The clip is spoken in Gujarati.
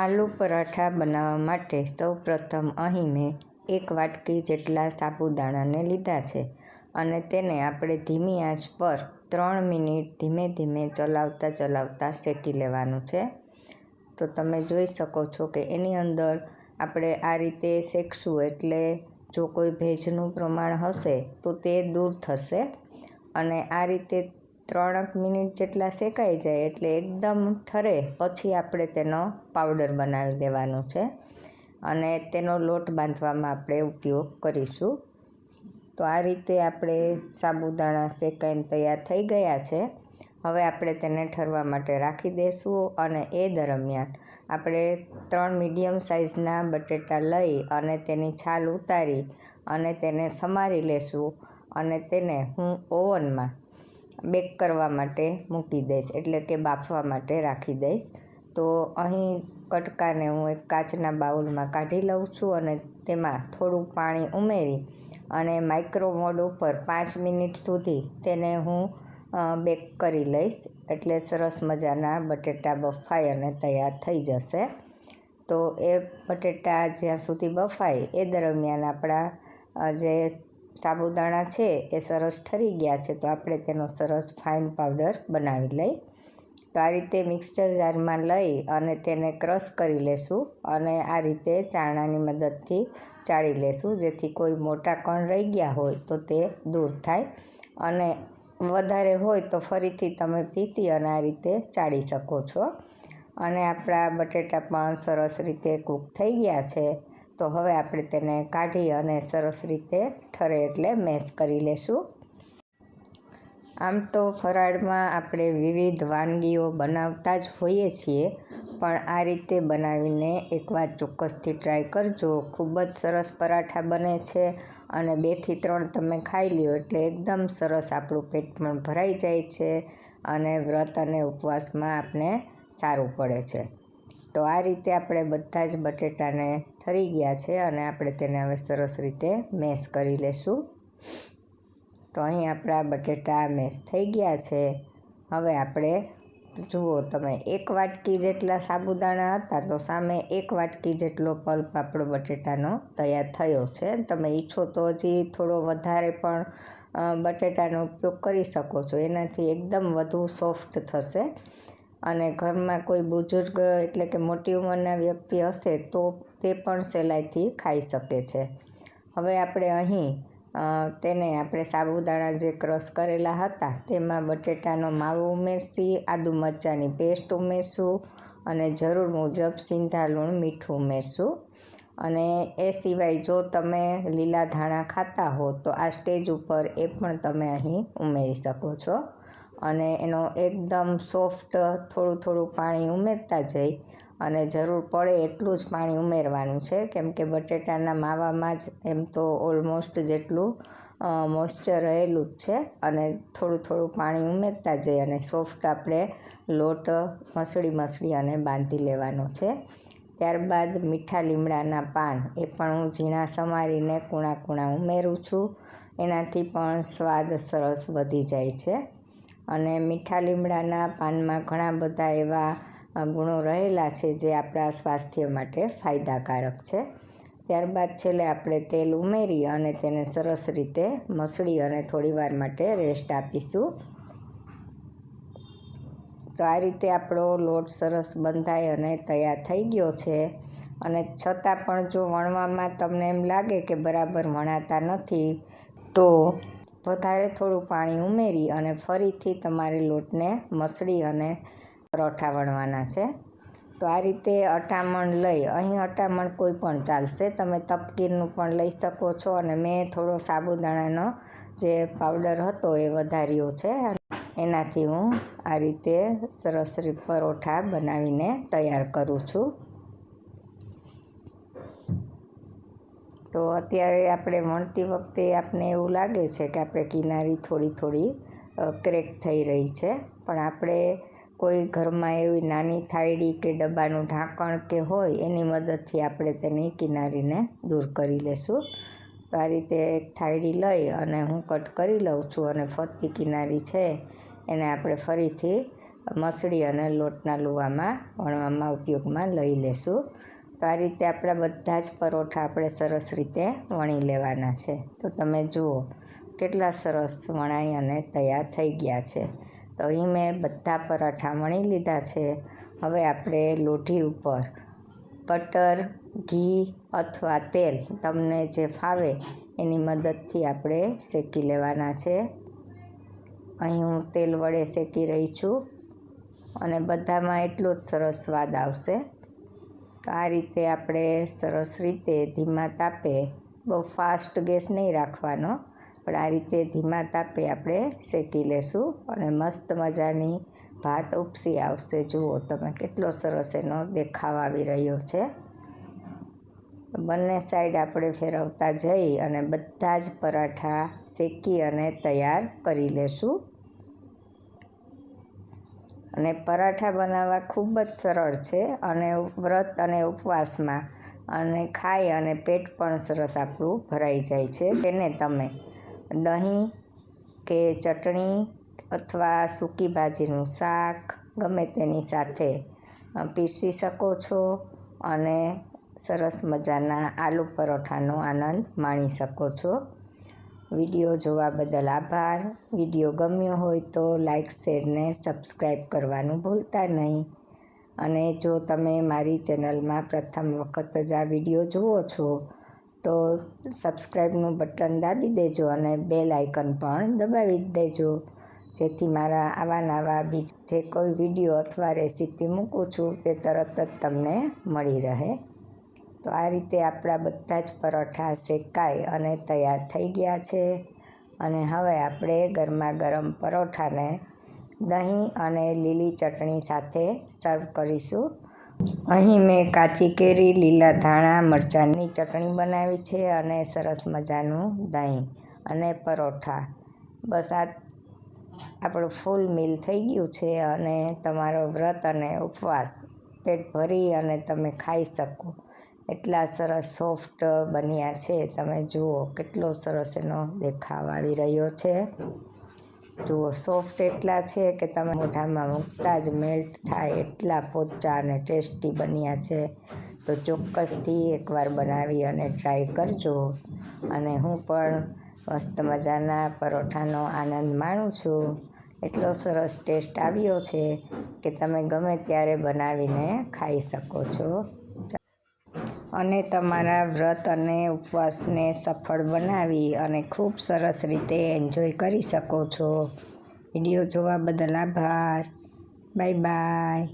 આલુ પરાઠા બનાવવા માટે સૌપ્રથમ અહીં મેં એક વાટકી જેટલા સાબુદાણાને લીધા છે અને તેને આપણે ધીમી આંચ પર ત્રણ મિનિટ ધીમે ધીમે ચલાવતા ચલાવતા શેકી લેવાનું છે. તો તમે જોઈ શકો છો કે એની અંદર આપણે આ રીતે શેકશું એટલે જો કોઈ ભેજનું પ્રમાણ હશે તો તે દૂર થશે અને આ રીતે ત્રણેક મિનિટ જેટલા શેકાઈ જાય એટલે એકદમ ઠરે. પછી આપણે તેનો પાવડર બનાવી લેવાનો છે અને તેનો લોટ બાંધવામાં આપણે ઉપયોગ કરીશું. તો આ રીતે આપણે સાબુદાણા શેકાઈને તૈયાર થઈ ગયા છે. હવે આપણે તેને ઠરવા માટે રાખી દઈશું અને એ દરમિયાન આપણે ત્રણ મીડિયમ સાઇઝના બટેટા લઈ અને તેની છાલ ઉતારી અને તેને સમારી લેશું અને તેને હું ઓવનમાં બેક કરવા માટે મૂકી દઈશ, એટલે કે બાફવા માટે રાખી દઈશ. તો અહીં કટકાને હું એક કાચના બાઉલમાં કાઢી લઉં છું અને તેમાં થોડું પાણી ઉમેરી અને માઇક્રો મોડ ઉપર પાંચ મિનિટ સુધી તેને હું બેક કરી લઈશ, એટલે સરસ મજાના બટેટા બફાઈ અને તૈયાર થઈ જશે. તો એ બટેટા જ્યાં સુધી બફાય એ દરમિયાન આપણા જે સાબુદાણા છે એ સરસ ઠરી ગયા છે, તો આપણે તેનો સરસ ફાઇન પાવડર બનાવી લઈ. તો આ રીતે મિક્સચર જારમાં લઈ અને તેને ક્રશ કરી લેશું અને આ રીતે ચાણાની મદદથી ચાળી લેશું, જેથી કોઈ મોટા કણ રહી ગયા હોય તો તે દૂર થાય. અને વધારે હોય તો ફરીથી તમે પીસી અને આ રીતે ચાળી શકો છો. અને આપણા બટેટા પણ સરસ રીતે કૂક થઈ ગયા છે. તો હવે આપણે તેને કાઢી અને સરસ રીતે ઠરે એટલે મેશ કરી લેશું. આમ તો ફરાળમાં આપણે વિવિધ વાનગીઓ બનાવતા જ હોઈએ છીએ, પણ આ રીતે બનાવીને એકવાર ચોક્કસથી ટ્રાય કરજો. ખૂબ જ સરસ પરાઠા બને છે અને બેથી ત્રણ તમે ખાઈ લ્યો એટલે એકદમ સરસ આપણું પેટ પણ ભરાઈ જાય છે અને વ્રત અને ઉપવાસમાં આપણે સારું પડે છે. તો આ રીતે આપણે બધા જ બટેટાને ઠરી ગયા છે અને આપણે તેને હવે સરસ રીતે મેશ કરી લેશું. તો અહીં આપણા બટેટા મેશ થઈ ગયા છે. હવે આપણે જુઓ, તમે એક વાટકી જેટલા સાબુદાણા હતા તો સામે એક વાટકી જેટલો પલ્પ આપણો બટેટાનો તૈયાર થયો છે. તમે ઈચ્છો તો હજી થોડો વધારે પણ બટેટાનો ઉપયોગ કરી શકો છો. એનાથી એકદમ વધુ સોફ્ટ થશે. અને ઘરમાં કોઈ બુઝુર્ગ એટલે કે મોટી ઉંમરના વ્યક્તિ હશે તો તે પણ સહેલાઈથી ખાઈ શકે છે. હવે આપણે અહીં તેને આપણે સાબુદાણા જે ક્રશ કરેલા હતા તેમાં બટેટાનો માવો ઉમેરશી, આદુ મરચાંની પેસ્ટ ઉમેરશું અને જરૂર મુજબ સિંધા લૂણ મીઠું ઉમેરશું. અને એ સિવાય જો તમે લીલા ધાણા ખાતા હો તો આ સ્ટેજ ઉપર એ પણ તમે અહીં ઉમેરી શકો છો. અને એનો એકદમ સોફ્ટ થોડું થોડું પાણી ઉમેરતા જઈ અને જરૂર પડે એટલું જ પાણી ઉમેરવાનું છે. કેમ કે બટેટાના માવામાં જ એમ તો ઓલમોસ્ટ જેટલું મોઇશ્ચર રહેલું જ છે અને થોડું થોડું પાણી ઉમેરતા જઈ અને સોફ્ટ આપણે લોટ, મસળી મસળી અને બાંધી લેવાનો છે. ત્યારબાદ મીઠા લીમડાના પાન, એ પણ હું ઝીણા સમારીને કૂણા કૂણા ઉમેરું છું. એનાથી પણ સ્વાદ સરસ વધી જાય છે. અને મીઠા લીમડાના પાનમાં ઘણા બધા એવા ગુણો રહેલા છે જે આપણા સ્વાસ્થ્ય માટે ફાયદાકારક છે. ત્યારબાદ છેલ્લે આપણે તેલ ઉમેરી અને તેને સરસ રીતે મસળી અને થોડીવાર માટે રેસ્ટ આપીશું. તો આ રીતે આપણો લોટ સરસ બંધાય અને તૈયાર થઈ ગયો છે. અને છતાં પણ જો વણવામાં તમને એમ લાગે કે બરાબર વણાતા નથી, તો વધારે થોડું પાણી ઉમેરી અને ફરીથી તમારે લોટને મસળી અને પરોઠા વણવાના છે. તો આ રીતે અટામણ લઈ, અહીં અટામણ કોઈ પણ ચાલશે. તમે તપકીરનું પણ લઈ શકો છો અને મેં થોડો સાબુદાણાનો જે પાવડર હતો એ વધાર્યો છે. એનાથી હું આ રીતે સરસ પરોઠા બનાવીને તૈયાર કરું છું. તો અત્યારે આપણે વણતી વખતે આપને એવું લાગે છે કે આપણે કિનારી થોડી થોડી ક્રેક થઈ રહી છે. પણ આપણે કોઈ ઘરમાં એવી નાની થાળી કે ડબ્બાનું ઢાંકણ કે હોય, એની મદદથી આપણે તેની કિનારીને દૂર કરી લેશું. તો આ રીતે એક થાળી લઈ અને હું કટ કરી લઉં છું અને ફરતી કિનારી છે, એને આપણે ફરીથી મસળી અને લોટના લુવામાં વણવામાં ઉપયોગમાં લઈ લેશું. તો આ રીતે આપણા બધા જ પરોઠા આપણે સરસ રીતે વણી લેવાના છે. તો તમે જુઓ, કેટલા સરસ વણાઈ અને તૈયાર થઈ ગયા છે. તો અહીં મેં બધા પરાઠા વણી લીધા છે. હવે આપણે લોઢી ઉપર બટર, ઘી અથવા તેલ તમને જે ફાવે એની મદદથી આપણે શેકી લેવાના છે. અહીં હું તેલ વડે શેકી રહી છું અને બધામાં એટલો જ સરસ સ્વાદ આવશે. આ રીતે આપણે સરસ રીતે ધીમા તાપે બહુ ફાસ્ટ ગેસ નહીં રાખવાનો, પણ આ રીતે ધીમા તાપે આપણે શેકી લેશું અને મસ્ત મજાની ભાત ઉપસી આવશે. જુઓ તમે કેટલો સરસ એનો દેખાવ આવી રહ્યો છે. બંને સાઈડ આપણે ફેરવતા જઈ અને બધા જ પરાઠા શેકી અને તૈયાર કરી લેશું. અને પરાઠા બનાવવા ખૂબ જ સરળ છે અને વ્રત અને ઉપવાસમાં અને ખાય અને પેટ પણ સરસ આપણું ભરાઈ જાય છે. તેને તમે દહીં કે ચટણી અથવા સૂકી ભાજીનું શાક ગમે તેની સાથે પીસી શકો છો અને સરસ મજાના આલુ પરોઠાનો આનંદ માણી શકો છો. વીડિયો જોવા બદલ આભાર. વીડિયો ગમ્યો હોય તો લાઇક શેરને સબસ્ક્રાઈબ કરવાનું ભૂલતા નહીં. અને જો તમે મારી ચેનલમાં પ્રથમ વખત જ આ વીડિયો જુઓ છો, તો સબસ્ક્રાઈબનું બટન દાબી દેજો અને બેલ આઇકન પણ દબાવી દેજો. જેથી મારા આવા નવા બીજ, જે કોઈ વીડિયો અથવા રેસીપી મૂકું છું, તે તરત જ તમને મળી રહે. તો આ રીતે આપણા બધા જ પરોઠા શેકાઈ અને તૈયાર થઈ ગયા છે. અને હવે આપણે ગરમા ગરમ પરોઠાને દહીં અને લીલી ચટણી સાથે સર્વ કરીશું. અહીં મેં કાચી કેરી, લીલા ધાણા, મરચાંની ચટણી બનાવી છે અને સરસ મજાનું દહીં અને પરોઠા. બસ આ આપણું ફૂલ મિલ થઈ ગયું છે અને તમારો વ્રત અને ઉપવાસ પેટ ભરી અને તમે ખાઈ શકો. એટલા સરસ સોફ્ટ બન્યા છે. તમે જુઓ કેટલો સરસ એનો દેખાવ આવી રહ્યો છે. જુઓ સોફ્ટ એટલા છે કે તમે મોઢામાં મૂકતા જ મેલ્ટ થાય એટલા પોચા અને ટેસ્ટી બન્યા છે. તો ચોક્કસથી એકવાર બનાવી અને ટ્રાય કરજો. અને હું પણ મસ્ત મજાના પરોઠાનો આનંદ માણું છું. એટલો સરસ ટેસ્ટ આવ્યો છે કે તમે ગમે ત્યારે બનાવીને ખાઈ શકો છો. અને તમારા વ્રત અને ઉપવાસને સફળ બનાવી અને ખૂબ સરસ રીતે એન્જોય કરી શકો છો. વીડિયો જોવા બદલ આભાર. Bye bye